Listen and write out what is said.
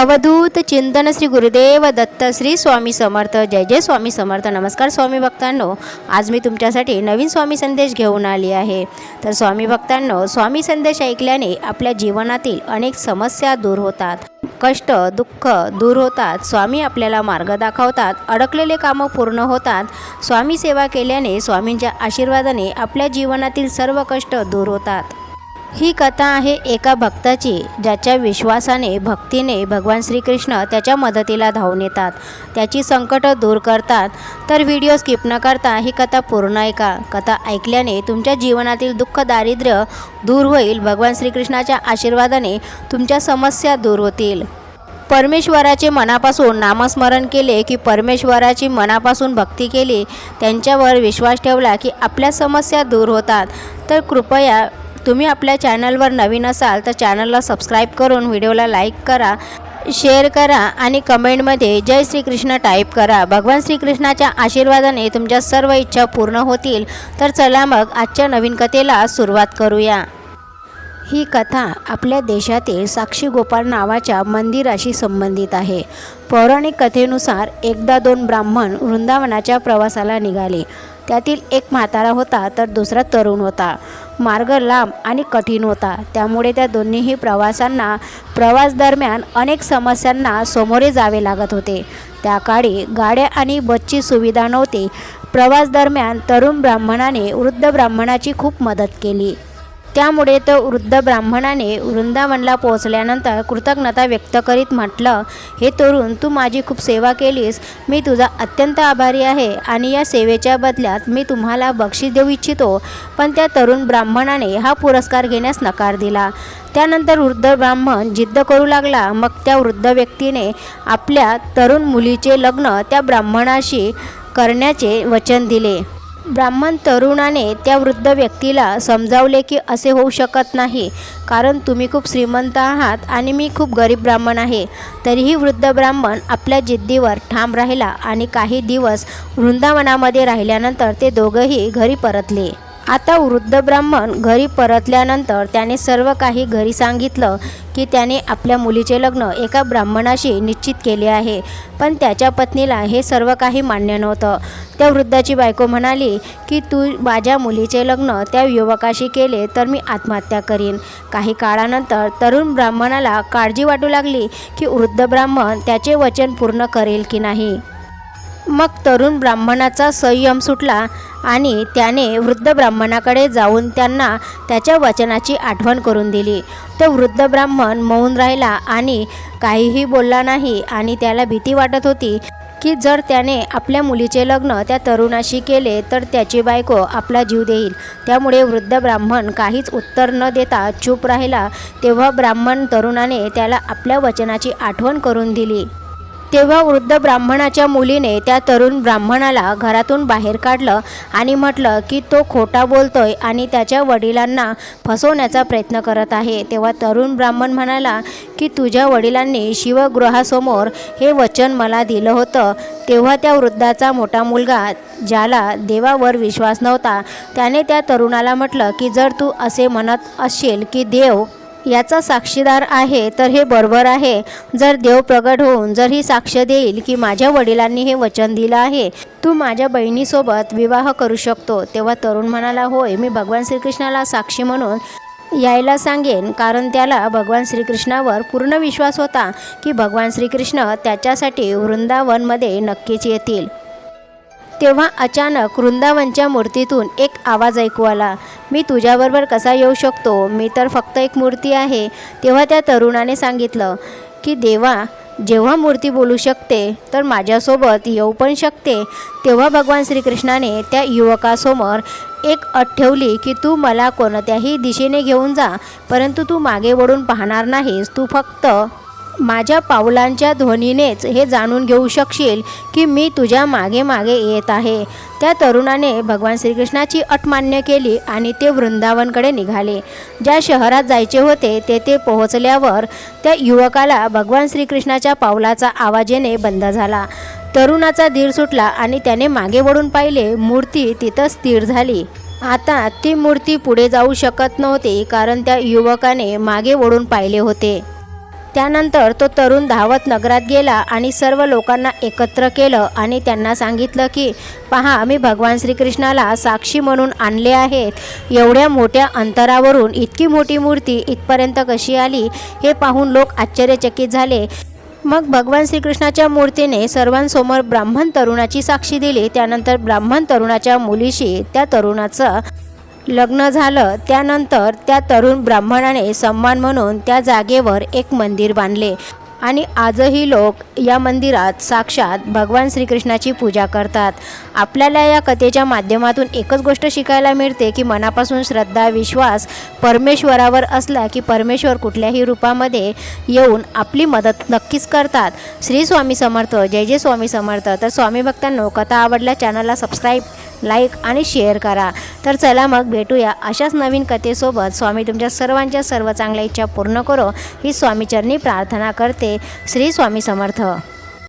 अवधूत चिंतन श्री गुरुदेव दत्त श्री स्वामी समर्थ. जय जय स्वामी समर्थ. नमस्कार स्वामी भक्तांनो. आज मी तुमच्यासाठी नवीन स्वामी संदेश घेऊन आली आहे. तर स्वामी भक्तांनो स्वामी संदेश ऐकल्याने आपल्या जीवनातील अनेक समस्या दूर होतात. कष्ट दुःख दूर होतात. स्वामी आपल्याला मार्ग दाखवतात. अडकलेले कामं पूर्ण होतात. स्वामी सेवा केल्याने स्वामींच्या आशीर्वादाने आपल्या जीवनातील सर्व कष्ट दूर होतात. ही कथा आहे एका भक्ताची ज्याच्या विश्वासाने भक्तीने भगवान श्रीकृष्ण त्याच्या मदतीला धावून येतात. त्याची संकटं दूर करतात. तर व्हिडिओ स्किप न करता ही कथा पूर्ण ऐका. कथा ऐकल्याने तुमच्या जीवनातील दुःख दारिद्र्य दूर होईल. भगवान श्रीकृष्णाच्या आशीर्वादाने तुमच्या समस्या दूर होतील. परमेश्वराचे मनापासून नामस्मरण केले की परमेश्वराची मनापासून भक्ती केली त्यांच्यावर विश्वास ठेवला की आपल्या समस्या दूर होतात. तर कृपया तुम्ही आपल्या चॅनलवर नवीन असाल तर चॅनलला सबस्क्राईब करून व्हिडिओला लाईक करा शेअर करा आणि कमेंटमध्ये जय श्रीकृष्ण टाईप करा. भगवान श्रीकृष्णाच्या आशीर्वादाने तुमच्या सर्व इच्छा पूर्ण होतील. तर चला मग आजच्या नवीन कथेला सुरुवात करूया. ही कथा आपल्या देशातील साक्षी गोपाळ नावाच्या मंदिराशी संबंधित आहे. पौराणिक कथेनुसार एकदा दोन ब्राह्मण वृंदावनाच्या प्रवासाला निघाले. त्यातील एक म्हातारा होता तर दुसरा तरुण होता. मार्ग लांब आणि कठीण होता. त्यामुळे त्या दोन्हीही प्रवासांना प्रवास दरम्यान अनेक समस्यांना सामोरे जावे लागत होते. त्या काळी गाड्या आणि बसची सुविधा नव्हती. प्रवास दरम्यान तरुण ब्राह्मणाने वृद्ध ब्राह्मणाची खूप मदत केली. त्यामुळे तो वृद्ध ब्राह्मणाने वृंदावनला पोहोचल्यानंतर कृतज्ञता व्यक्त करीत म्हटलं हे तरुण तू माझी खूप सेवा केलीस. मी तुझा अत्यंत आभारी आहे आणि या सेवेच्या बदल्यात मी तुम्हाला बक्षीस देऊ इच्छितो. पण त्या तरुण ब्राह्मणाने हा पुरस्कार घेण्यास नकार दिला. त्यानंतर वृद्ध ब्राह्मण जिद्द करू लागला. मग त्या वृद्ध व्यक्तीने आपल्या तरुण मुलीचे लग्न त्या ब्राह्मणाशी करण्याचे वचन दिले. ब्राह्मण तरुणाने त्या वृद्ध व्यक्तीला समजावले की असे होऊ शकत नाही. कारण तुम्ही खूप श्रीमंत आहात आणि मी खूप गरीब ब्राह्मण आहे. तरीही वृद्ध ब्राह्मण आपल्या जिद्दीवर ठाम राहिला आणि काही दिवस वृंदावनामध्ये राहिल्यानंतर ते दोघंही घरी परतले. आता वृद्ध ब्राह्मण घरी परतल्यानंतर त्याने सर्व काही घरी सांगितलं की त्याने आपल्या मुलीचे लग्न एका ब्राह्मणाशी निश्चित केले आहे. पण त्याच्या पत्नीला हे सर्व काही मान्य नव्हतं. त्या वृद्धाची बायको म्हणाली की तू माझ्या मुलीचे लग्न त्या युवकाशी केले तर मी आत्महत्या करीन. काही काळानंतर तरुण ब्राह्मणाला काळजी वाटू लागली की वृद्ध ब्राह्मण त्याचे वचन पूर्ण करेल की नाही. मग तरुण ब्राह्मणाचा संयम सुटला आणि त्याने वृद्ध ब्राह्मणाकडे जाऊन त्यांना त्याच्या वचनाची आठवण करून दिली. तो वृद्ध ब्राह्मण मौन राहिला आणि काहीही बोलला नाही आणि त्याला भीती वाटत होती की जर त्याने आपल्या मुलीचे लग्न त्या तरुणाशी केले तर त्याची बायको आपला जीव देईल. त्यामुळे वृद्ध ब्राह्मण काहीच उत्तर न देता चूप राहिला. तेव्हा ब्राह्मण तरुणाने त्याला आपल्या वचनाची आठवण करून दिली. तेव्हा वृद्ध ब्राह्मणाच्या मुलीने त्या तरुण ब्राह्मणाला घरातून बाहेर काढलं आणि म्हटलं की तो खोटा बोलतोय आणि त्याच्या वडिलांना फसवण्याचा प्रयत्न करत आहे. तेव्हा तरुण ब्राह्मण म्हणाला की तुझ्या वडिलांनी शिवगृहासमोर हे वचन मला दिलं होतं. तेव्हा त्या वृद्धाचा मोठा मुलगा ज्याला देवावर विश्वास नव्हता त्याने त्या तरुणाला म्हटलं की जर तू असे म्हणत असशील की देव याचा साक्षीदार आहे तर हे बरोबर आहे. जर देव प्रगट होऊन जर ही साक्ष देईल की माझ्या वडिलांनी हे वचन दिलं आहे तू माझ्या बहिणीसोबत विवाह करू शकतो. तेव्हा तरुण म्हणाला होय मी भगवान श्रीकृष्णाला साक्षी म्हणून यायला सांगेन. कारण त्याला भगवान श्रीकृष्णावर पूर्ण विश्वास होता की भगवान श्रीकृष्ण त्याच्यासाठी वृंदावनमध्ये नक्कीच येतील. तेव्हा अचानक वृंदावनच्या मूर्तीतून एक आवाज ऐकू आला. मी तुझ्याबरोबर कसा येऊ शकतो? मी तर फक्त एक मूर्ती आहे. तेव्हा त्या तरुणाने सांगितलं की देवा जेव्हा मूर्ती बोलू शकते तर माझ्यासोबत येऊ पण शकते. तेव्हा भगवान श्रीकृष्णाने त्या युवकासमोर एक अट ठेवली की तू मला कोणत्याही दिशेने घेऊन जा परंतु तू मागे वळून पाहणार नाहीस. तू फक्त माझ्या पावलांच्या ध्वनीनेच हे जाणून घेऊ शकशील की मी तुझ्या मागे मागे येत आहे. त्या तरुणाने भगवान श्रीकृष्णाची अट मान्य केली आणि ते वृंदावनकडे निघाले. ज्या शहरात जायचे होते तेथे पोहोचल्यावर त्या युवकाला भगवान श्रीकृष्णाच्या पावलाचा आवाज येणे बंद झाला. तरुणाचा धीर सुटला आणि त्याने मागे वळून पाहिले. मूर्ती तिथं स्थिर झाली. आता ती मूर्ती पुढे जाऊ शकत नव्हती कारण त्या युवकाने मागे वळून पाहिले होते. त्यानंतर तो तरुण धावत नगरात गेला आणि सर्व लोकांना एकत्र केलं आणि त्यांना सांगितलं की पहा मी भगवान श्रीकृष्णाला साक्षी म्हणून आणले आहेत. एवढ्या मोठ्या अंतरावरून इतकी मोठी मूर्ती इथपर्यंत कशी आली हे पाहून लोक आश्चर्यचकित झाले. मग भगवान श्रीकृष्णाच्या मूर्तीने सर्वांसमोर ब्राह्मण तरुणाची साक्षी दिली. त्यानंतर ब्राह्मण तरुणाच्या मुलीशी त्या तरुणाचं लग्न झालं त्यानंतर त्या तरुण ब्राह्मणाने सन्मान म्हणून त्या जागेवर एक मंदिर बांधले. आणि आजही लोक या मंदिरात साक्षात भगवान श्रीकृष्णाची पूजा करतात. आपल्याला या कथेच्या माध्यमातून एकच गोष्ट शिकायला मिळते की मनापासून श्रद्धा विश्वास परमेश्वरावर असला की परमेश्वर कुठल्याही रूपामध्ये येऊन आपली मदत नक्कीच करतात. श्री स्वामी समर्थ जय जय स्वामी समर्थ. तर स्वामी भक्तांनो कथा आवडल्या चॅनलला सबस्क्राईब लाईक आणि शेअर करा. तर चला मग भेटूया अशाच नवीन कथेसोबत. स्वामी तुमच्या सर्वांच्या सर्व चांगल्या इच्छा पूर्ण करो. ही स्वामीचरणी प्रार्थना करते. श्री स्वामी समर्थ.